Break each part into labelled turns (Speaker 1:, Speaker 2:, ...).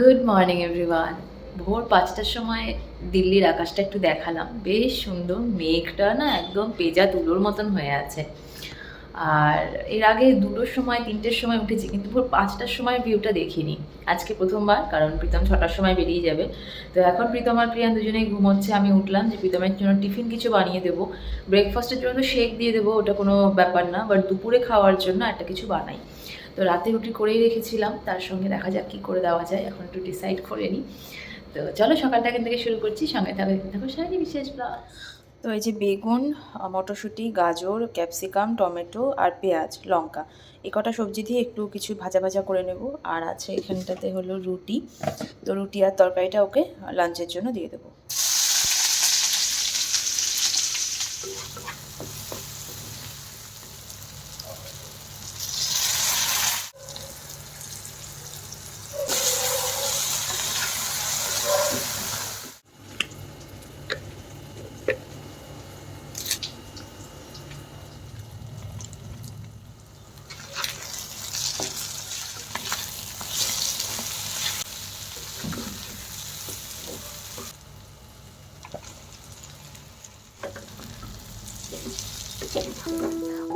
Speaker 1: Good morning everyone ভোর পাঁচটার সময় দিল্লির আকাশটা একটু দেখালাম। বেশ সুন্দর মেঘটা না একদম পেজা তুলোর মতন হয়ে আছে। আর এর আগে দুটোর সময়, তিনটের সময় উঠেছি, কিন্তু ভোর পাঁচটার সময় ভিউটা দেখিনি। আজকে প্রথমবার, কারণ প্রীতম ছটার সময় বেরিয়ে যাবে। তো এখন প্রীতম আর প্রিয়ান দুজনেই ঘুমোচ্ছে, আমি উঠলাম যে প্রীতমের জন্য টিফিন কিছু বানিয়ে দেবো। ব্রেকফাস্টের জন্য তো শেক দিয়ে দেবো, ওটা কোনো ব্যাপার না বাট দুপুরে খাওয়ার জন্য একটা কিছু বানাই। তো রাতে রুটি করেই রেখেছিলাম, তার সঙ্গে দেখা যাক কী করে দেওয়া যায়, এখন একটু ডিসাইড করে নিই তো চলো সকালটা এখান থেকে শুরু করছি, সঙ্গে থাকো দেখতে থাকো সারি বিশেষ তো এই যে বেগুন, মটরশুঁটি, গাজর, ক্যাপসিকাম, টমেটো আর পেঁয়াজ, লঙ্কা, এই কটা সবজি দিয়ে একটু কিছু ভাজা ভাজা করে নেব। আর আছে এখানটাতে হলো রুটি, তো রুটি আর তরকারিটা ওকে লাঞ্চের জন্য দিয়ে দেবো।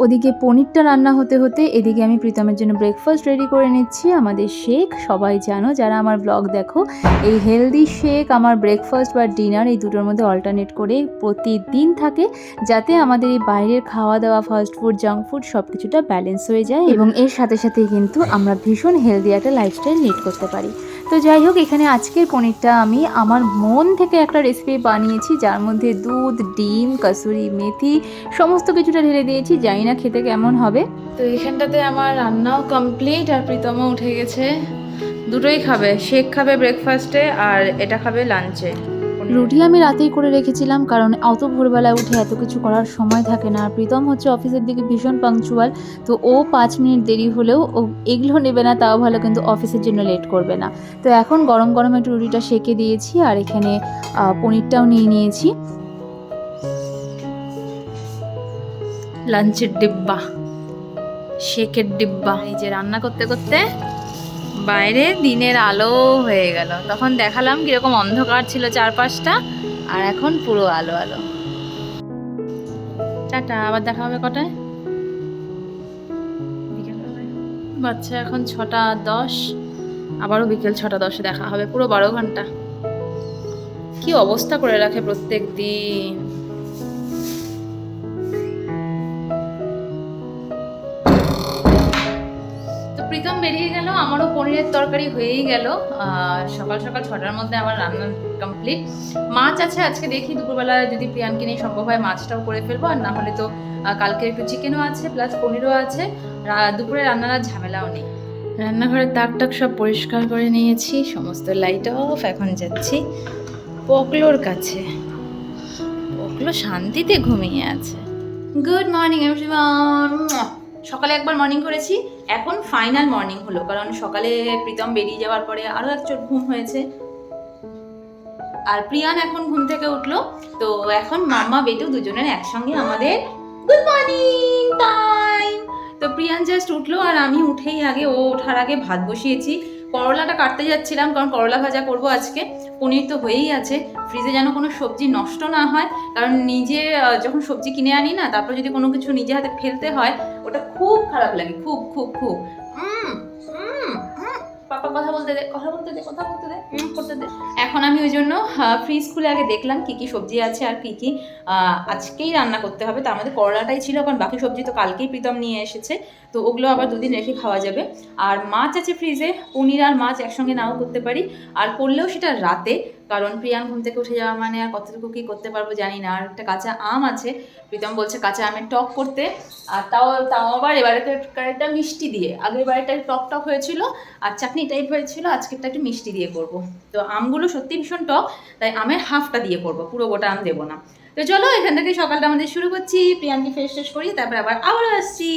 Speaker 2: ওদিকে পনিরটা রান্না হতে হতে এদিকে আমি প্রীতমের জন্য ব্রেকফাস্ট রেডি করে নিচ্ছি। আমাদের শেক, সবাই জানো, যারা আমার ব্লগ দেখো, এই হেলদি শেক, আমার ব্রেকফাস্ট বা ডিনার এই দুটোর মধ্যে অল্টারনেট করে প্রতিদিন থাকে, যাতে আমাদের এই বাইরের খাওয়া দাওয়া ফাস্ট ফুড জাঙ্ক ফুড সব কিছুটা ব্যালেন্স হয়ে যায় এবং এর সাথে সাথে কিন্তু আমরা ভীষণ হেলদি একটা লাইফস্টাইল লিড করতে পারি। তো যাই হোক, এখানে আজকের পনিরটা আমি আমার মন থেকে একটা রেসিপি বানিয়েছি, যার মধ্যে দুধ, ডিম, কাসুরি, মেথি, সমস্ত কিছুটা ঢেলে দিয়েছি। জানি না খেতে কেমন হবে?
Speaker 1: তো এখানটাতে আমার রান্নাও কমপ্লিট আর প্রীতমও উঠে গেছে। দুটোই খাবে শেক খাবে ব্রেকফাস্টে আর এটা খাবে লাঞ্চে
Speaker 2: রুটি আমি রাতেই করে রেখেছিলাম কারণ অত ভোরবেলায় উঠে এত কিছু করার সময় থাকে না। আর প্রীতম হচ্ছে অফিসের দিকে ভীষণ পাংচুয়াল তো ও পাঁচ মিনিট দেরি হলেও ও এগুলো নেবে না তাও ভালো কিন্তু অফিসের জন্য লেট করবে না। তো এখন গরম গরম একটু রুটিটা সেকে দিয়েছি আর এখানে পনিরটাও নিয়ে নিয়েছি।
Speaker 1: লাঞ্চের ডিব্বা, শেকের ডিব্বা। এই যে রান্না করতে করতে বাইরে দিনের আলো হয়ে গেল। তখন দেখালাম কীরকম অন্ধকার ছিল চারপাশটা, আর এখন পুরো আলো আলো। টাটা, আবার দেখা হবে কটায়? বাচ্চা এখন ছটা দশ, আবারও বিকেল ছটা দশে দেখা হবে, পুরো বারো ঘণ্টা। কি অবস্থা করে রাখে প্রত্যেক দিন। বেরিয়ে গেল আমারও পনিরের তরকারি হয়েই গেল। সকাল সকাল ছটার মধ্যে আমার রান্না কমপ্লিট মাছ আছে আজকে দেখি দুপুরবেলা যদি প্রিয়ানকে নিয়ে সম্ভব হয় মাছটাও করে ফেলব। আর না হলে তো কালকে একটু চিকেনও আছে প্লাস পনিরও আছে। দুপুরে রান্নার ঝামেলাও নেই। রান্নাঘরের দাগ টাক সব পরিষ্কার করে নিয়েছি সমস্ত লাইট অফ এখন যাচ্ছি পকলোর কাছে। পকলো শান্তিতে ঘুমিয়ে আছে। গুড মর্নিং এভরিওয়ান সকালে একবার মর্নিং করেছি। এখন ফাইনাল মর্নিং হলো, কারণ সকালে প্রীতম বেরিয়ে যাওয়ার পরে আরও এক চোট ঘুম হয়েছে। আর প্রিয়ান এখন ঘুম থেকে উঠল, তো এখন মাম্মা, বেটু দুজনের একসঙ্গে আমাদের গুড মর্নিং টাইম তো প্রিয়ান জাস্ট উঠল আর আমি উঠেই আগে, ও ওঠার আগে ভাত বসিয়েছি। করলাটা কাটতে যাচ্ছিলাম, কারণ করলা ভাজা করব আজকে। পনির তো হয়েই আছে। ফ্রিজে যেন কোনো সবজি নষ্ট না হয়, কারণ নিজে যখন সবজি কিনে আনি না, তারপর যদি কোনো কিছু নিজে হাতে ফেলতে হয় ওটা খুব খারাপ লাগে, খুব খুব খুব। পাপা কথা বলতে দে, কথা বলতে দে, কথা বলতে দে করতে দে। এখন আমি ওই জন্য ফ্রিজ খুলে আগে দেখলাম কি কি সবজি আছে আর কি কি আজকেই রান্না করতে হবে। তার মধ্যে করলাটাই ছিল, কারণ বাকি সবজি তো কালকেই প্রীতম নিয়ে এসেছে। তো ওগুলো আবার দুদিন রেখে খাওয়া যাবে। আর মাছ আছে ফ্রিজে পনির আর মাছ একসঙ্গে নাও করতে পারি। আর করলেও সেটা রাতে কারণ প্রিয়ান ঘুম থেকে উঠে যাওয়া মানে আর কতটুকু কি করতে পারব জানি না। আর একটা কাঁচা আম আছে, প্রীতম বলছে কাঁচা আমের টক করতে। আর তাও তাও আবার এবারে একটা মিষ্টি দিয়ে। আগের বারেটা টক টক হয়েছিল, আর চাটনি টাইপ হয়েছিল, আজকেরটা একটু মিষ্টি দিয়ে করব। তো আমগুলো সত্যি ভীষণ টক, তাই আমের হাফটা দিয়ে করব, পুরো গোটা আম দেবো না। তো চলো, এখান থেকে সকালটা আমাদের শুরু করছি। প্রিয়ানকে ফ্রেশ ট্রেশ করি তারপর আবার, আবারও আসছি।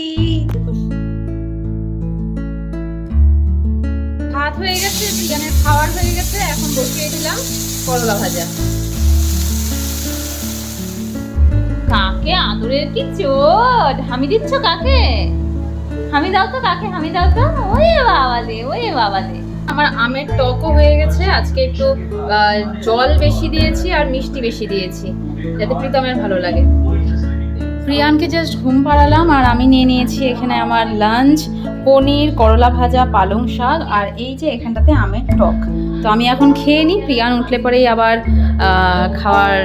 Speaker 1: ভাত হয়ে গেছে প্রিয়ানের খাওয়ার হয়ে গেছে বসিয়ে দিলাম করলা ভাজা। কাকে আদরের কি চোট? হামি দিচ্ছ কাকে? হামি দাও তো কাকে? হামি দাও তো? ওয়ে বাবা দে ওয়ে বাবা দে
Speaker 2: আমার আমের টকও হয়ে গেছে আজকে একটু জল বেশি দিয়েছি আর মিষ্টি বেশি দিয়েছি যাতে প্রীতমের ভালো লাগে। প্রিয়ানকে জাস্ট ঘুম পাড়ালাম আর আমি নিয়ে নিয়েছি এখানে আমার লাঞ্চ পনির, করলা ভাজা, পালং শাক আর এই যে এখানটাতে আমের টক। তো আমি এখন খেয়ে নিই, প্রিয়ান উঠলে পরেই আবার খাওয়ার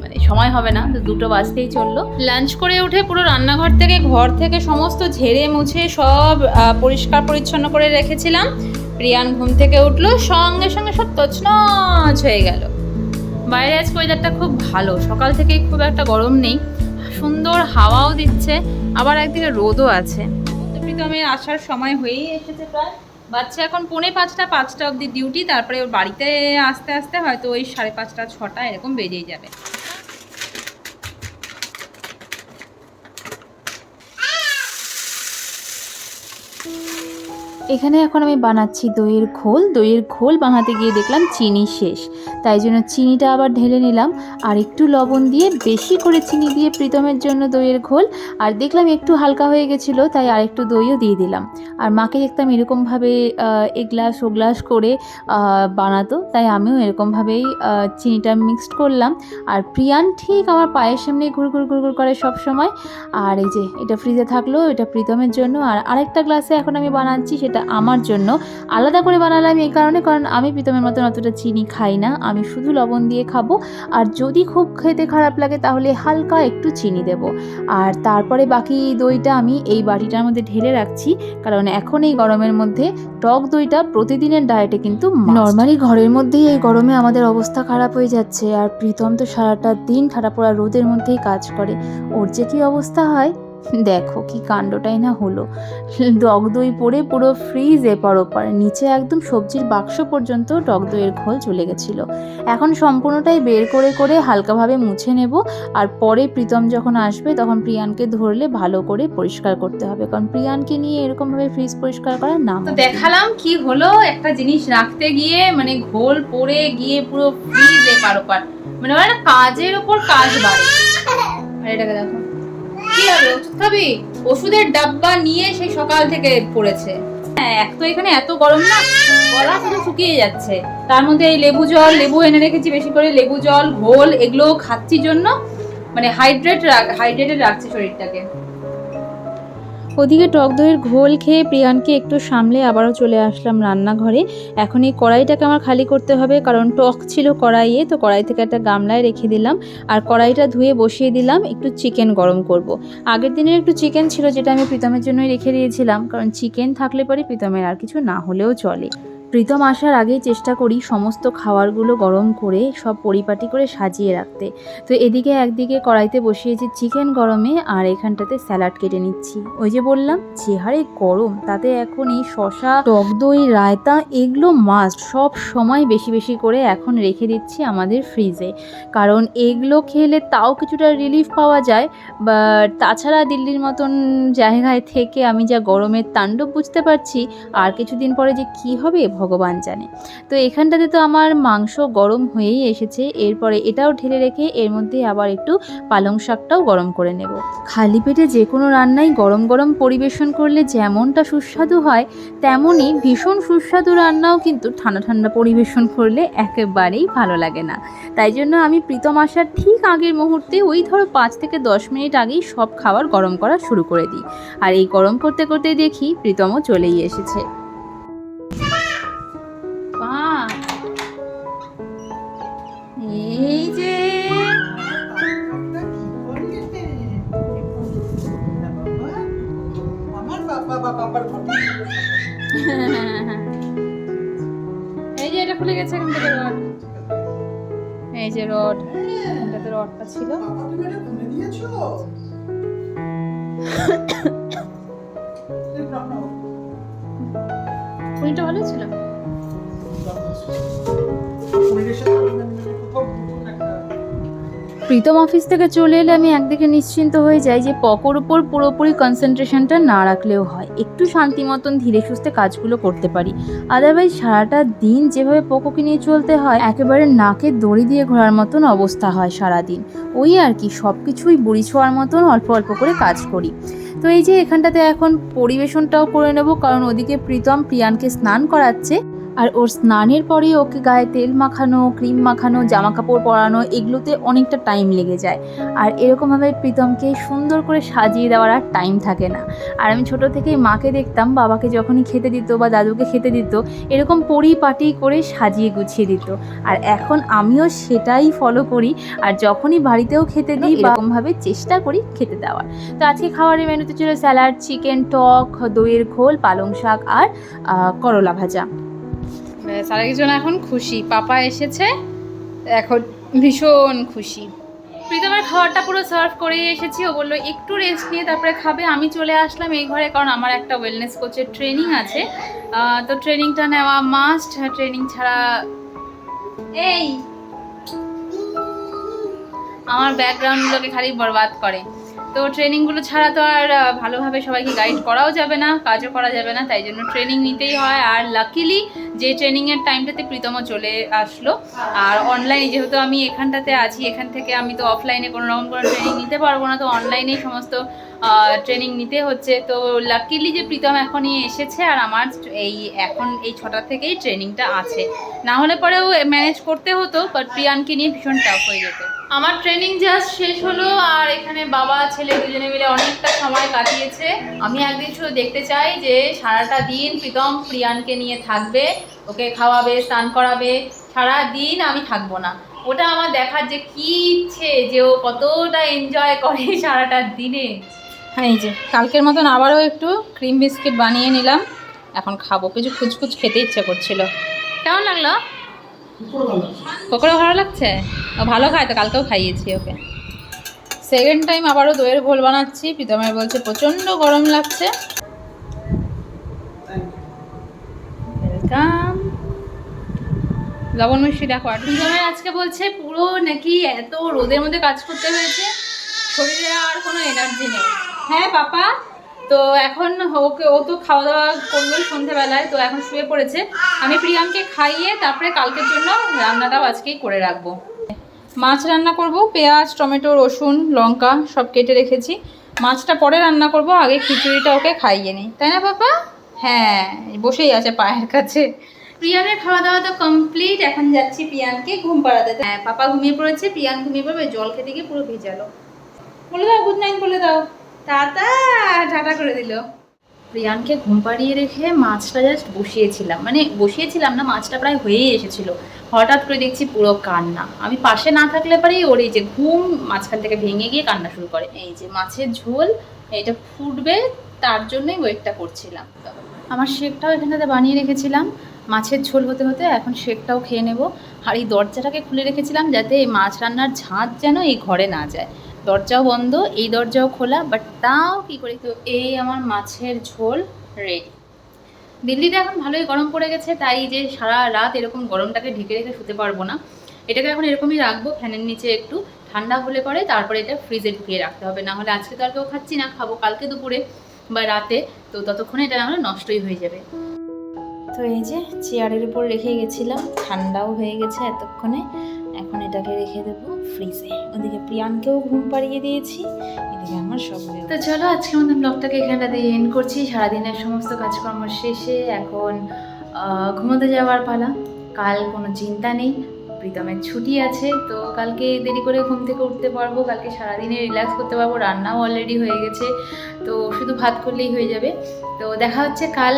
Speaker 2: মানে সময় হবে না, তো দুটো বাজতেই চলল। লাঞ্চ করে উঠে পুরো রান্নাঘর থেকে, ঘর থেকে সমস্ত ঝেড়ে মুছে সব পরিষ্কার পরিচ্ছন্ন করে রেখেছিলাম। প্রিয়ান ঘুম থেকে উঠল, সঙ্গে সঙ্গে সব তছনছ হয়ে গেল। বাইরে আজকে ওয়েদারটা খুব ভালো, সকাল থেকেই খুব একটা গরম নেই। সুন্দর হাওয়াও দিচ্ছে, আবার একদিকে রোদও আছে। প্রীতমের আসার সময় হয়েই এসেছে প্রায়। বাচ্চা এখন পৌনে পাঁচটা পাঁচটা অবধি ডিউটি তারপরে ওর বাড়িতে আসতে আসতে হয়তো ওই সাড়ে পাঁচটা, ছটা এরকম বেরিয়ে যাবে।
Speaker 1: এখানে এখন আমি বানাচ্ছি দইয়ের ঘোল। দইয়ের ঘোল বানাতে গিয়ে দেখলাম চিনি শেষ। তাই জন্য চিনিটা আবার ঢেলে নিলাম। আর একটু লবণ দিয়ে বেশি করে চিনি দিয়ে প্রীতমের জন্য দইয়ের ঘোল। আর দেখলাম একটু হালকা হয়ে গেছিল, তাই আরেকটু দইও দিয়ে দিলাম। আর মাকে দেখতাম এরকমভাবে এ গ্লাস ও গ্লাস করে বানাতো। তাই আমিও এরকমভাবেই চিনিটা মিক্সড করলাম। আর প্রিয়ান ঠিক আমার পায়ের সামনে ঘুর ঘুর ঘুর ঘুর করে সব সময় আর এই যে, এটা ফ্রিজে থাকল, এটা প্রীতমের জন্য। আর আরেকটা গ্লাসে এখন আমি বানাচ্ছি, সেটা আমার জন্য। আলাদা করে বানালাম এই কারণে, কারণ আমি প্রীতমের মতন অতটা চিনি খাই না। আমি শুধু লবণ দিয়ে খাব। আর খুব খেতে খারাপ লাগে তাহলে হালকা একটু চিনি দেব। আর তারপরে বাকি দইটা আমি এই বাটিটার মধ্যে ঢেলে রাখছি, কারণ এখন এই গরমের মধ্যে টক দইটা প্রতিদিনের ডায়েটে কিন্তু নর্মালি ঘরের মধ্যেই এই গরমে আমাদের অবস্থা খারাপ হয়ে যাচ্ছে, আর প্রীতম তো সারাটা দিন ঠাড়া পড়া রোদের মধ্যেই কাজ করে। ওর যে কী অবস্থা হয়? দেখো কি কাণ্ডটাই না হলো। টক দই পড়ে পুরো ফ্রিজ এপার ওপার নিচে একদম সবজির বাক্স পর্যন্ত টক দইয়ের ঘোল চলে গেছিল। এখন সম্পূর্ণটাই বের করে করে হালকাভাবে মুছে নেব আর পরে প্রীতম যখন আসবে তখন প্রিয়ানকে ধরলে ভালো করে পরিষ্কার করতে হবে। কারণ প্রিয়ানকে নিয়ে এরকমভাবে ফ্রিজ পরিষ্কার করার নাম
Speaker 2: তো দেখালাম কি হলো একটা জিনিস রাখতে গিয়ে মানে ঘোল পড়ে গিয়ে পুরো ফ্রিজ এপার ওপার মানে কাজের ওপর কাজ বাড়ে। আর এটাকে দেখো। কি হবে? ওষুধ খাবি? ওষুধের ডাব্বা নিয়ে সেই সকাল থেকে পড়েছে। হ্যাঁ এক তো এখানে এত গরম না, গলা শুধু শুকিয়ে যাচ্ছে। তার মধ্যে এই লেবু জল, লেবু এনে রেখেছি বেশি করে, লেবু জল, ঘোল এগুলো খাচ্ছি জন্য। মানে হাইড্রেট হাইড্রেটেড রাখছে শরীরটাকে।
Speaker 1: ওদিকে টক দইয়ের ঘোল খেয়ে প্রিয়ানকে একটু সামলে আবারও চলে আসলাম রান্নাঘরে। এখন এই কড়াইটাকে আমার খালি করতে হবে, কারণ টক ছিল কড়াইয়ে, তো কড়াই থেকে একটা গামলায় রেখে দিলাম। আর কড়াইটা ধুয়ে বসিয়ে দিলাম, একটু চিকেন গরম করব। আগের দিনের একটু চিকেন ছিল, যেটা আমি প্রীতমের জন্যই রেখে দিয়েছিলাম, কারণ চিকেন থাকলে পরে প্রীতমের আর কিছু না হলেও চলে। প্রীতম আসার আগেই চেষ্টা করি সমস্ত খাবারগুলো গরম করে সব পরিপাটি করে সাজিয়ে রাখতে। তো এদিকে একদিকে কড়াইতে বসিয়েছি চিকেন গরমে আর এখানটাতে স্যালাড কেটে নিচ্ছি। ওই যে বললাম, যে হারে গরম, তাতে এখন এই শশা টক দই, রায়তা এগুলো মাস্ট সব সময় বেশি বেশি করে এখন রেখে দিচ্ছি আমাদের ফ্রিজে কারণ এগুলো খেলে তাও কিছুটা রিলিফ পাওয়া যায় বাট তাছাড়া দিল্লির মতন জায়গায় থেকে আমি যা গরমের তাণ্ডব বুঝতে পারছি, আর কিছুদিন পরে যে কি হবে ভগবান জানে। তো এখানটাতে তো আমার মাংস গরম হয়েই এসেছে। এরপরে এটাও ঢেলে রেখে এর মধ্যে আবার একটু পালং শাকটাও গরম করে নেব। খালি পেটে যে কোনো রান্নাই গরম গরম পরিবেশন করলে যেমনটা সুস্বাদু হয়, তেমনই ভীষণ সুস্বাদু রান্নাও কিন্তু ঠান্ডা ঠান্ডা পরিবেশন করলে একেবারেই ভালো লাগে না। তাই জন্য আমি প্রীতম আসার ঠিক আগের মুহূর্তে ওই ধরো পাঁচ থেকে দশ মিনিট আগেই সব খাবার গরম করা শুরু করে দিই। আর এই গরম করতে করতে দেখি প্রীতমও চলেই এসেছে।
Speaker 2: এই যে এটা খুলে গেছে এখান থেকে রড এই যে রড, এটাতে রডটা ছিল। খুলিটা ভালো ছিল
Speaker 1: প্রীতম অফিস থেকে চলে এলে আমি একদিকে নিশ্চিন্ত হয়ে যাই যে পকর উপর পুরোপুরি কনসেন্ট্রেশনটা না রাখলেও হয়। একটু শান্তি মতন ধীরে সুস্থে কাজগুলো করতে পারি। আদারওয়াইজ সারাটা দিন যেভাবে পোকোকে নিয়ে চলতে হয়, একেবারে নাকে দড়ি দিয়ে ঘোরার মতন অবস্থা হয় সারা দিন ওই আর কি সব কিছুই বুড়ি ছোঁয়ার মতন অল্প অল্প করে কাজ করি। তো এই যে এখানটাতে এখন পরিবেশনটাও করে নেব, কারণ ওদিকে প্রীতম প্রিয়ানকে স্নান করাচ্ছে।
Speaker 2: আর ওর স্নানের পরে ওকে গায়ে তেল মাখানো ক্রিম মাখানো জামা কাপড় পরানো এগুলোতে অনেকটা টাইম লেগে যায়। আর এরকমভাবে প্রীতমকে সুন্দর করে সাজিয়ে দেওয়ার আর টাইম থাকে না। আর আমি ছোট থেকেই মাকে দেখতাম বাবাকে যখনই খেতে দিত বা দাদুকে খেতে দিত এরকম পরিপাটি করে সাজিয়ে গুছিয়ে দিত। আর এখন আমিও সেটাই ফলো করি আর যখনই বাড়িতেও খেতে দিই এরকমভাবে চেষ্টা করি খেতে দেওয়ার। তো আজকে খাবারের মেনুতে ছিল স্যালাড চিকেন টক দইয়ের খোল পালং শাক আর করলা ভাজা।
Speaker 1: ব্যাস আরেকজন এখন খুশি। পাপা এসেছে, এখন ভীষণ খুশি। প্রীতমের খাবারটা পুরো সার্ভ করে এসেছি। ও বলল, একটু রেস্ট নিয়ে তারপরে খাবে, আমি চলে আসলাম এই ঘরে, কারণ আমার একটা ওয়েলনেস কোচের ট্রেনিং আছে। তো ট্রেনিংটা নেওয়া মাস্ট ট্রেনিং ছাড়া এই আমার ব্যাকগ্রাউন্ডগুলোকে খালি বরবাদ করে। তো ট্রেনিংগুলো ছাড়া তো আর ভালোভাবে সবাইকে গাইড করাও যাবে না, কাজও করা যাবে না, তাই জন্য ট্রেনিং নিতেই হয়। আর লাকিলি যে ট্রেনিংয়ের টাইমটাতে প্রীতমও চলে আসলো, আর অনলাইনে যেহেতু আমি এখানটাতে আছি, এখান থেকে আমি তো অফলাইনে কোনো রকম কোনো ট্রেনিং নিতে পারব না, তো অনলাইনেই সমস্ত ট্রেনিং নিতে হচ্ছে। তো লাকিলি যে প্রীতম এখনই এসেছে, আর আমার এই, এখন এই ছটা থেকেই ট্রেনিংটা আছে। না হলে পরেও ম্যানেজ করতে হতো বাট প্রিয়ানকে নিয়ে ভীষণ টাফ হয়ে যেত। আমার ট্রেনিং জাস্ট শেষ হলো আর এখানে বাবা ছেলে দুজনে মিলে অনেকটা সময় কাটিয়েছে। আমি একদিন শুধু দেখতে চাই যে সারাটা দিন প্রীতম প্রিয়ানকে নিয়ে থাকবে ওকে খাওয়াবে স্নান করাবে। সারা দিন আমি থাকব না। ওটা আমার দেখার যে কি ইচ্ছে যে ও কতটা এনজয় করে সারাটা দিনে। হ্যাঁ এই যে কালকের মতন আবারও একটু ক্রিম বিস্কিট বানিয়ে নিলাম। এখন খাব। কিছু খুচখুচ খেতে ইচ্ছে করছিল। কেমন লাগল? পকোড়া ভালো লাগছে? ও ভালো খায় তো কালকেও খাইয়েছি ওকে। সেকেন্ড টাইম আবারও দইয়ের ঘোল বানাচ্ছি। প্রীতমের বলছে প্রচণ্ড গরম লাগছে। ওয়েলকাম লবণ মিষ্টি দেখো আর প্রীতমের আজকে বলছে পুরো নাকি এত রোদের মধ্যে কাজ করতে হয়েছে। শরীরে আর কোনো এনার্জি নেই। হ্যাঁ পাপা। তো এখন ওকে, ও তো খাওয়া দাওয়া করল সন্ধেবেলায়, তো এখন শুয়ে পড়েছে। আমি প্রিয়ামকে খাইয়ে তারপরে কালকের জন্য রান্নাটাও আজকেই করে রাখব। মাছ রান্না করব, পেঁয়াজ, টমেটো, রসুন, লঙ্কা সব কেটে রেখেছি। মাছটা পরে রান্না করব, আগে খিচুড়িটা ওকে খাইয়ে নিই। তাই না, পাপা? হ্যাঁ বসেই আছে পায়ের কাছে। প্রিয়ানের খাওয়া দাওয়া তো কমপ্লিট, এখন যাচ্ছি প্রিয়ানকে ঘুম পাড়াতে। হ্যাঁ পাপা ঘুমিয়ে পড়েছে প্রিয়ান ঘুমিয়ে পড়বে, জল খেতে গিয়ে পুরো ভেজালো। বলে দাও গুড নাইট বলে দাও। টাটা টাটা করে দিল। প্রিয়ানকে ঘুম পাড়িয়ে রেখে মাছটা জাস্ট বসিয়েছিলাম। মানে বসিয়েছিলাম না, মাছটা প্রায় হয়েই এসেছিল। হঠাৎ করে দেখছি পুরো কান্না। আমি পাশে না থাকলে পারেই ওর এই যে ঘুম মাঝখান থেকে ভেঙে গিয়ে কান্না শুরু করে। এই যে মাছের ঝোল এটা ফুটবে, তার জন্যই ওয়েটটা করছিলাম। আমার শেকটাও এখানটাতে বানিয়ে রেখেছিলাম। মাছের ঝোল হতে হতে এখন শেকটাও খেয়ে নেব। আর এই দরজাটাকে খুলে রেখেছিলাম যাতে এই মাছ রান্নার ঝাঁজ যেন এই ঘরে না যায়। দরজাও বন্ধ, এই দরজাও খোলা বাট তাও কি করি? তো এই আমার মাছের ঝোল রেডি দিল্লিতে এখন ভালোই গরম পড়ে গেছে, তাই যে সারা রাত এরকম গরমটাকে ঢেকে রেখে শুতে পারব না। এটাকে এখন এরকমই রাখব, ফ্যানের নিচে একটু ঠান্ডা হলে পরে তারপরে এটা ফ্রিজে ঢুকিয়ে রাখতে হবে না হলে আজকে তো আর কেউ খাচ্ছি না, খাব কালকে দুপুরে বা রাতে, তো ততক্ষণে এটা নাহলে নষ্টই হয়ে যাবে। তো এই যে চেয়ারের উপর রেখে গেছিলাম, ঠান্ডাও হয়ে গেছে এতক্ষণে। এখন এটাকে রেখে দেবো ফ্রিজে ওদিকে প্রিয়ানকেও ঘুম পাড়িয়ে দিয়েছি, এদিকে আমার সব তো চলো আজকে মতন ব্লগটাকে এখানটাতে এন্ড করছি। সারাদিনের সমস্ত কাজকর্ম শেষে এখন ঘুমোতে যাওয়ার পালা। কাল কোনো চিন্তা নেই, প্রীতমের ছুটি আছে, তো কালকে দেরি করে ঘুম থেকে উঠতে পারব। কালকে সারাদিনে রিল্যাক্স করতে পারব, রান্নাও অলরেডি হয়ে গেছে। তো শুধু ভাত করলেই হয়ে যাবে। তো দেখা হচ্ছে কাল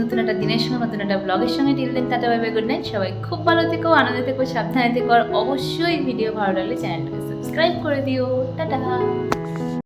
Speaker 1: নতুন একটা দিনের সঙ্গে, নতুন একটা ব্লগের সঙ্গে till then tata bye good night সবাই খুব ভালো থেকো, আনন্দ থেকো, সাবধানে থেকো, আর অবশ্যই ভিডিও ভালো লাগলে চ্যানেলটাকে সাবস্ক্রাইব করে দিও। টাটা।